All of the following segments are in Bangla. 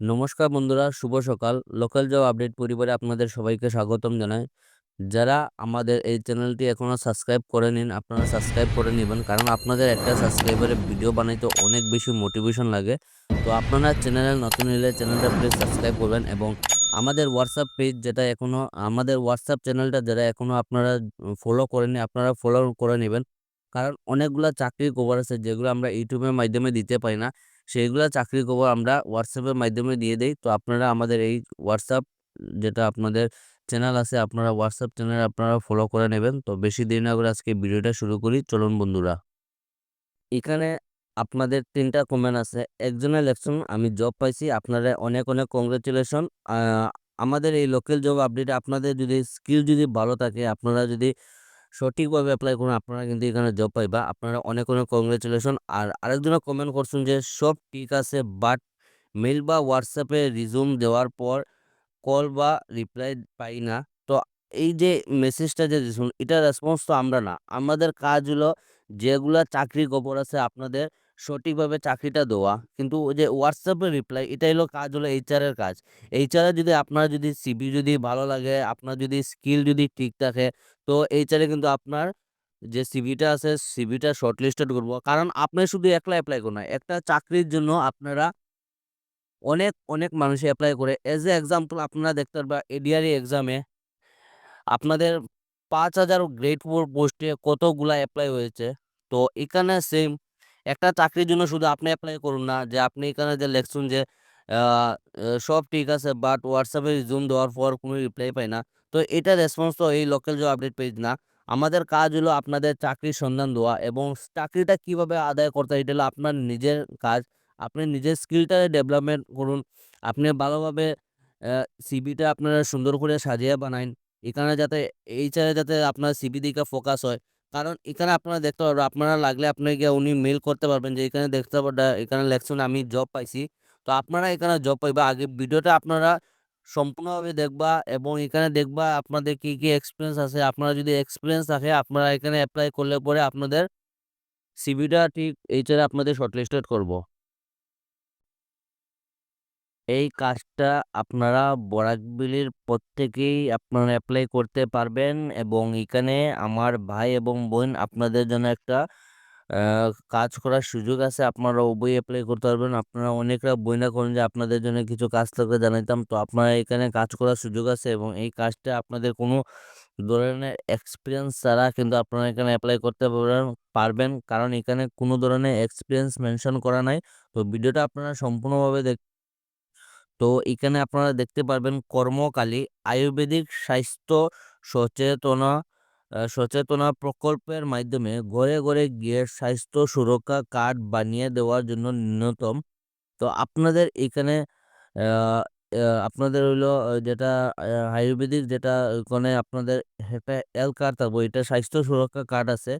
নমস্কার বন্ধুরা, শুভ সকাল। লোকাল জব আপডেট পরিবারে আপনাদের সবাইকে স্বাগতম জানাই। যারা আমাদের এই চ্যানেলটি এখনও সাবস্ক্রাইব করে নিন, আপনারা সাবস্ক্রাইব করে নেবেন কারণ আপনাদের একটা সাবস্ক্রাইবারে ভিডিও বানাইতে অনেক বেশি মোটিভেশন লাগে। তো আপনারা চ্যানেলে নতুন হলে চ্যানেলটা প্লিজ সাবস্ক্রাইব করবেন এবং আমাদের হোয়াটসঅ্যাপ পেজ যেটা এখনও আমাদের হোয়াটসঅ্যাপ চ্যানেলটা যারা এখনও আপনারা ফলো করেননি, আপনারা ফলো করে নেবেন কারণ অনেকগুলা চাকরির খবর আছে যেগুলো আমরা ইউটিউবের মাধ্যমে দিতে পারি না। সেইগুলা চাকরির খবর আমরা হোয়াটসঅ্যাপের মাধ্যমে দিয়ে দেই। তো আপনারা আমাদের এই হোয়াটসঅ্যাপ যেটা আপনাদের চ্যানেল আছে, আপনারা হোয়াটসঅ্যাপ চ্যানেল আপনারা ফলো করে নেবেন। তো বেশি দেরি না করে আজকে ভিডিওটা শুরু করি। চলুন বন্ধুরা। এখানে আপনাদের তিনটা কমেন্ট আছে। একজনের লেখছেন আমি জব পাইছি। আপনারা অনেক, অনেক কংগ্রেচুলেশন আমাদের এই লোকাল জব আপডেটে আপনাদের যদি স্কিল যদি ভালো থাকে, আপনারা যদি সঠিকভাবে অ্যাপ্লাই করুন, আপনারা কিন্তু এখানে জব পাইবা। আপনারা অনেক, অনেক কংগ্রেচুলেশন আর আরেকজনে কমেন্ট করছেন যে সব ঠিক আছে বাট মেল বা হোয়াটসঅ্যাপে রিজুম দেওয়ার পর কল বা রিপ্লাই পাই না। তো এই যে মেসেজটা যে দিছেন এটা রেসপন্স তো আমরা না। আমাদের কাজ হলো যেগুলা চাকরির খবর আছে আপনাদের সঠিকভাবে চাকরিটা দেওয়া। কিন্তু ওই যে হোয়াটসঅ্যাপে রিপ্লাই এটা হলো কাজ হলো এইচআর এর কাজ। এইচআর যদি আপনার যদি সিভি যদি ভালো লাগে, আপনার যদি স্কিল যদি ঠিক থাকে, তো এইচআর কিন্তু আপনার যে সিভিটা আছে সিভিটা শর্টলিস্টেড করব। কারণ আপনি শুধু একলা এপ্লাই করেন না। একটা চাকরির জন্য আপনারা অনেক, অনেক মানুষে এপ্লাই করে। এজ এ এক্সাম্পল আপনারা দেখতে পারবা এডিআরই এক্সামে আপনাদের ৫০০০ গ্রেড ফোর পোস্টে কতগুলা এপ্লাই হয়েছে। তো এখানে সেম একটা চাকরির জন্য শুধু আপনি অ্যাপ্লাই করুন না, যে আপনি এখানে যে লেখছেন যে সব ঠিক আছে বাট হোয়াটসঅ্যাপে রিজিউম দেওয়ার পর কোনো রিপ্লাই পাই না। তো এটা রেসপন্স তো এই লোকাল জব আপডেট পেজ না। আমাদের কাজ হলো আপনাদের চাকরির সন্ধান দেওয়া এবং চাকরিটা কীভাবে আদায় করতে এটা হলো আপনার নিজের কাজ। আপনি নিজের স্কিলটা ডেভেলপমেন্ট করুন। আপনি ভালোভাবে সিভিটা আপনারা সুন্দর করে সাজিয়ে বানাইন। এখানে যাতে এইচআর এ যাতে আপনার সিভি দিকে ফোকাস হয়। কারণ এখানে আপনারা দেখতে পারবেন আপনারা লাগলে আপনাকে উনি মেল করতে পারবেন যে এখানে দেখতে পারবেন এখানে লেখছেন আমি জব পাইছি। তো আপনারা এখানে জব পাইবা আগে ভিডিওটা আপনারা সম্পূর্ণভাবে দেখবা এবং এখানে দেখবা আপনাদের কি, কি এক্সপিরিয়েন্স আছে। আপনারা যদি এক্সপিরিয়েন্স থাকে আপনারা এখানে অ্যাপ্লাই করলে পরে আপনাদের সিভিটা ঠিক এইটারে আপনাদের শর্টলিস্টেড করব। এই কাজটা আপনারা বরাকবিলির প্রত্যেকেই আপনারা অ্যাপ্লাই করতে পারবেন এবং এখানে আমার ভাই এবং বোন আপনাদের জন্য একটা কাজ করার সুযোগ আছে। আপনারা উভয়ই অ্যাপ্লাই করতে পারবেন। আপনারা অনেকরা বইনা করেন যে আপনাদের জন্য কিছু কাজ থাকলে জানাইতাম। তো আপনারা এখানে কাজ করার সুযোগ আছে এবং এই কাজটা আপনাদের কোনো ধরনের এক্সপিরিয়েন্স ছাড়া কিন্তু আপনারা এখানে অ্যাপ্লাই করতে পারবেন পারবেন। কারণ এখানে কোনো ধরনের এক্সপিরিয়েন্স মেনশন করা নাই। তো ভিডিওটা আপনারা সম্পূর্ণভাবে দেখ তো এখানে আপনারা দেখতে পারবেন কর্মকালী আয়ুর্বেদিক স্বাস্থ্য সচেতনা সচেতনা প্রকল্পের মাধ্যমে ঘরে, ঘরে গিয়ে স্বাস্থ্য সুরক্ষা কার্ড বানিয়ে দেওয়ার জন্য ন্যূনতম তো আপনাদের এখানে আপনাদের হইল যেটা আয়ুর্বেদিক যেটা ওখানে আপনাদের একটা হেলথ কার্ড থাকব এটা স্বাস্থ্য সুরক্ষা কার্ড আছে।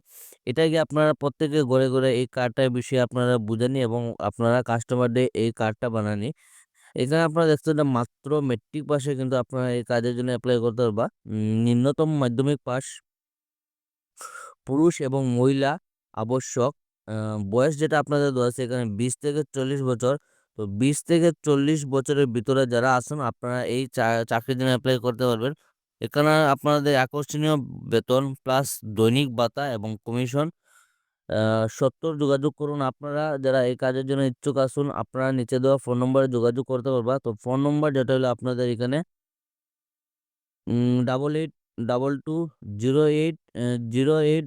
এটা গিয়ে আপনারা প্রত্যেকে ঘরে, ঘরে এই কার্ডটার বিষয়ে আপনারা বুঝানি এবং আপনারা কাস্টমারদের এই কার্ডটা বানানি। এখানে আপনারা দেখছেন মাত্র মেট্রিক পাশে কিন্তু আপনারা এই কাজের জন্য অ্যাপ্লাই করতে পারবা। নিম্নতম মাধ্যমিক পাস পুরুষ এবং মহিলা আবশ্যক। বয়স যেটা আপনাদের আছে এখানে ২০ থেকে ৪০ বছর। তো ২০ থেকে ৪০ বছরের ভিতরে যারা আছেন, আপনারা এই চাকরির জন্য অ্যাপ্লাই করতে পারবেন। এখানে আপনাদের আকর্ষণীয় বেতন প্লাস দৈনিক ভাতা এবং কমিশন আ সত্ত্বর যোগাযোগ করুন। আপনারা যারা এই কাজের জন্য ইচ্ছুক আসুন আপনারা নিচে দেওয়া ফোন নম্বরে যোগাযোগ করতে পারবা। তো ফোন নম্বর যেটা হলো আপনাদের এখানে double eight double two zero eight zero eight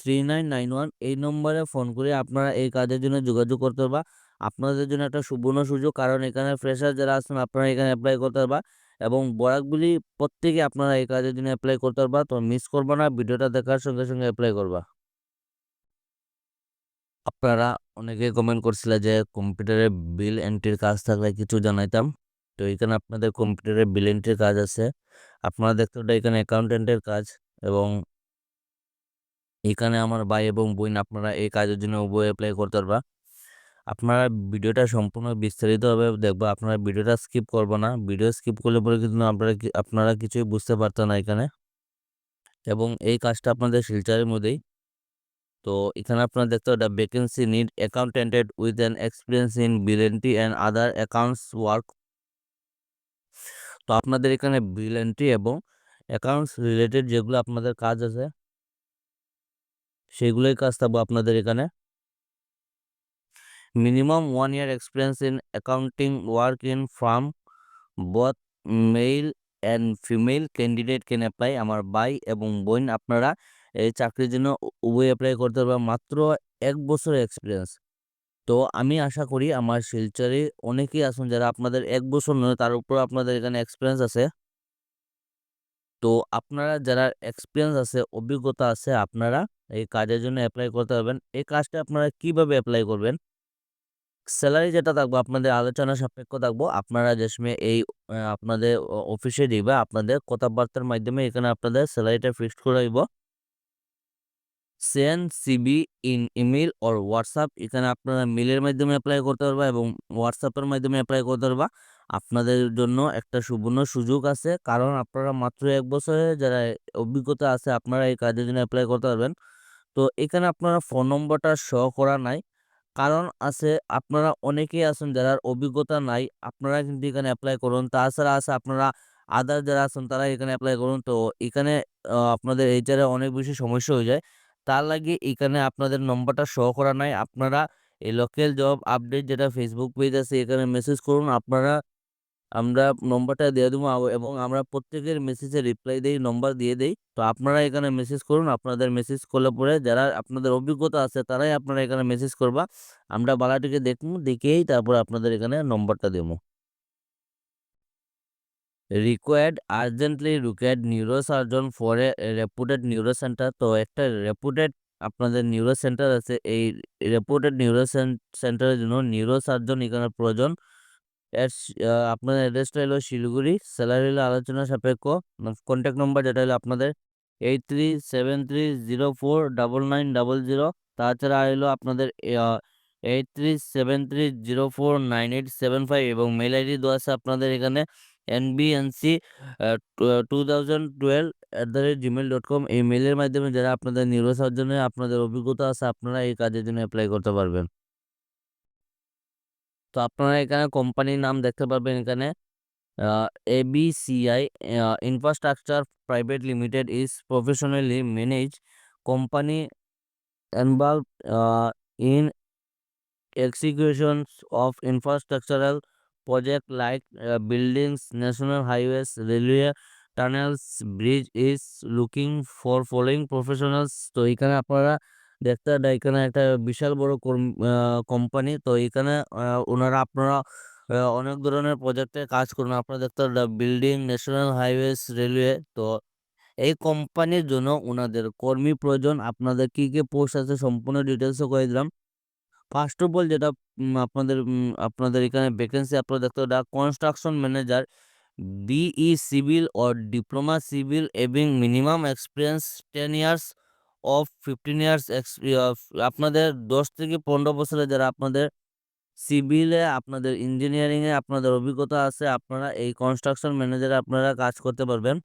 three nine nine one এই নম্বরে ফোন করে আপনারা এই কাজের জন্য যোগাযোগ করতে পারবা। আপনাদের জন্য একটা সুবর্ণ সুযোগ কারণ এখানে ফ্রেশার যারা আছেন আপনারা এখানে অ্যাপ্লাই করতে পারবা এবং বরাকগুলি প্রত্যেকে আপনারা এই কাজের জন্য অ্যাপ্লাই করতে পারবা। তো মিস করবা না ভিডিওটা দেখার সঙ্গে, সঙ্গে অ্যাপ্লাই করবা। আপনারা অনেকেই কমেন্ট করছিলেন যে কম্পিউটারে বিল এন্ট্রির কাজ থাকলে কিছু জানাইতাম। তো এখানে আপনাদের কম্পিউটারে বিল এন্ট্রির কাজ আছে। আপনারা দেখতে পারবেন এখানে অ্যাকাউন্টেন্টের কাজ এবং এখানে আমার ভাই এবং বোন, আপনারা এই কাজের জন্য উভয়ে অ্যাপ্লাই করতে পারবা। আপনারা ভিডিওটা সম্পূর্ণ বিস্তারিতভাবে দেখবা। আপনারা ভিডিওটা স্কিপ করবা না। ভিডিও স্কিপ করলে পরে কিন্তু আপনারা আপনারা কিছুই বুঝতে পারতেন না এখানে। এবং এই কাজটা আপনাদের শিলচরের মধ্যেই। তো এখানে আপনারা দেখতে পারেন vacancy need accountant with an experience in বিলেন্টি and other accounts work তো আপনাদের এখানে বিলেন্টি এবং অ্যাকাউন্টস রিলেটেড যেগুলো আপনাদের কাজ আছে, সেগুলোই কাজ থাকব আপনাদের এখানে। Minimum one year experience in accounting work in firm both male and female candidate can apply আমার ভাই এবং বোন, আপনারা এই চাকরির জন্য উভয় অ্যাপ্লাই করতে পারবেন মাত্র এক বছরের এক্সপিরিয়েন্স তো আমি আশা করি আমার শিলচরে অনেকেই আছেন যারা আপনাদের এক বছর নয়, তার উপর আপনাদের এখানে এক্সপিরিয়েন্স আছে। তো আপনারা যারা এক্সপিরিয়েন্স আছে, অভিজ্ঞতা আছে, আপনারা এই কাজের জন্য অ্যাপ্লাই করতে পারবেন। এই কাজটা আপনারা কীভাবে অ্যাপ্লাই করবেন? স্যালারি যেটা থাকব, আপনাদের আলোচনা সাপেক্ষ থাকব। আপনারা যে এই আপনাদের অফিসে দিবে, আপনাদের কথাবার্তার মাধ্যমে এখানে আপনাদের স্যালারিটা ফিক্সড করে দিব। Send CV in email or WhatsApp এখানে আপনারা মেলের মাধ্যমে অ্যাপ্লাই করতে পারবা এবং হোয়াটসঅ্যাপের মাধ্যমে অ্যাপ্লাই করতে পারবা। আপনাদের জন্য একটা সুবর্ণ সুযোগ আছে, কারণ আপনারা মাত্র এক বছরে যারা অভিজ্ঞতা আছে, আপনারা এই কাজের জন্য অ্যাপ্লাই করতে পারবেন। তো এখানে আপনারা ফোন নম্বরটা শো করা নাই, কারণ আছে আপনারা অনেকেই আছেন যারা অভিজ্ঞতা নাই, আপনারা কিন্তু এখানে অ্যাপ্লাই করুন। তাছাড়া আছে আপনারা আদার যারা আছেন, তারা এখানে অ্যাপ্লাই করুন। তো এখানে আপনাদের এইচারে অনেক বেশি সমস্যা হয়ে যায়। তার লাগে এখানে আপনাদের নম্বরটা শো করা নাই। আপনারা এই লোকাল জব আপডেট যেটা ফেসবুক পেজ আছে, এখানে মেসেজ করুন। আপনারা, আমরা নম্বরটা দিয়ে দেবো এবং আমরা প্রত্যেকের মেসেজে রিপ্লাই দেই, নম্বর দিয়ে দেই। তো আপনারা এখানে মেসেজ করুন, আপনাদের মেসেজ করলে পরে যারা আপনাদের অভিজ্ঞতা আছে, তারাই আপনারা এখানে মেসেজ করবা। আমরা বালাটিকে দেখব, দেখেই তারপর আপনাদের এখানে নম্বরটা দেবো। Required urgently required neurosurgeon for a reputed neuro centre তো একটা রেপুটেড আপনাদের নিউরো সেন্টার আছে, এই রেপুটেড নিউরো সেন্টারের জন্য নিউরোসার্জন এখানে প্রয়োজন। আপনাদের অ্যাড্রেসটা হলো শিলিগুড়ি স্যালারি হলো আলোচনা সাপেক্ষ। কন্ট্যাক্ট নম্বর যেটা হলো আপনাদের eight three seven three zero four double nine double zero তাছাড়া হলো আপনাদের eight three seven three zero four nine eight seven five এবং মেল আইডি দেওয়া আছে আপনাদের এখানে। NBNC two thousand twelve at the rate Gmail dot com এই মেলের মাধ্যমে যারা আপনাদের নিউরো সার্জনে আপনাদের অভিজ্ঞতা আছে আপনারা এই কাজের জন্য অ্যাপ্লাই করতে পারবেন। তো আপনারা এখানে কোম্পানির নাম দেখতে পারবেন এখানে। uh, Infrastructure Private Limited is professionally managed company involved in executions of infrastructural like uh, buildings, national highways, railway tunnels, bridge is looking for following professionals. তো এখানে আপনারা দেখতে এখানে একটা বিশাল বড় কোম্পানি তো এখানে ওনারা আপনারা অনেক ধরনের প্রজেক্টে কাজ করুন। আপনারা দেখতে বিল্ডিং ন্যাশনাল হাইওয়েস রেলওয়ে তো এই কোম্পানির জন্য ওনাদের কর্মী প্রয়োজন। আপনাদের কি কি পোস্ট আছে সম্পূর্ণ ডিটেলসও করে দিলাম। ফার্স্ট অফ অল যেটা আপনাদের আপনাদের এখানে ভ্যাকেন্সি আপনারা দেখতে পারেন construction manager BE civil or diploma civil এবং minimum experience ten years of fifteen years আপনাদের দশ থেকে পনেরো বছরে যারা আপনাদের সিভিলে আপনাদের ইঞ্জিনিয়ারিংয়ে আপনাদের অভিজ্ঞতা আছে, আপনারা এই কনস্ট্রাকশন ম্যানেজারে আপনারা কাজ করতে পারবেন।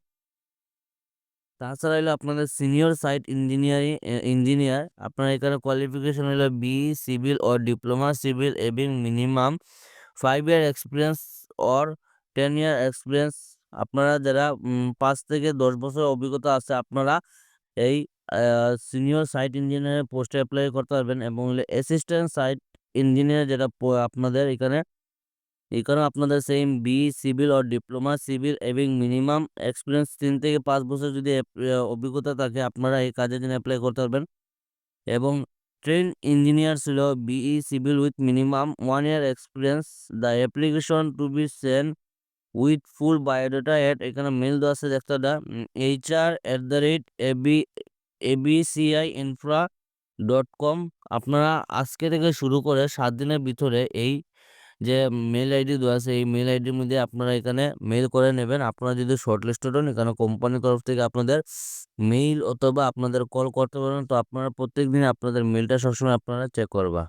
তাছাড়া হলো আপনাদের সিনিয়র সাইট ইঞ্জিনিয়ারিং ইঞ্জিনিয়ার আপনার এখানে কোয়ালিফিকেশন হলো B civil or diploma civil এবং minimum five year experience or ten year experience আপনারা যারা পাঁচ থেকে দশ বছর অভিজ্ঞতা আছে, আপনারা এই সিনিয়র সাইট ইঞ্জিনিয়ারের পোস্টে অ্যাপ্লাই করতে পারবেন এবং অ্যাসিস্ট্যান্ট সাইট ইঞ্জিনিয়ার যেটা আপনাদের এখানে এখানে আপনাদের same B civil or diploma civil এবং মিনিমাম এক্সপিরিয়েন্স তিন থেকে পাঁচ বছর যদি অভিজ্ঞতা থাকে, আপনারা এই কাজের জন্য অ্যাপ্লাই করতে পারবেন। এবং ট্রেন ইঞ্জিনিয়ার ছিল BE civil with minimum one year experience the application to be send with full biodata at এখানে মেল দেওয়া আছে দেখতে HR at the rate AB ABCI infra dot com আপনারা আজকে থেকে শুরু করে সাত দিনের ভিতরে এই যে মেল আইডি দেওয়া আছে, এই মেল আইডির মধ্যে আপনারা এখানে মেল করে নেবেন। আপনারা যদি শর্ট লিস্টেড হন, এখানে কোম্পানির তরফ থেকে আপনাদের মেইল অথবা আপনাদের কল করতে পারেন, তো আপনারা প্রত্যেক দিন আপনাদের মেলটা সবসময় আপনারা চেক করবা।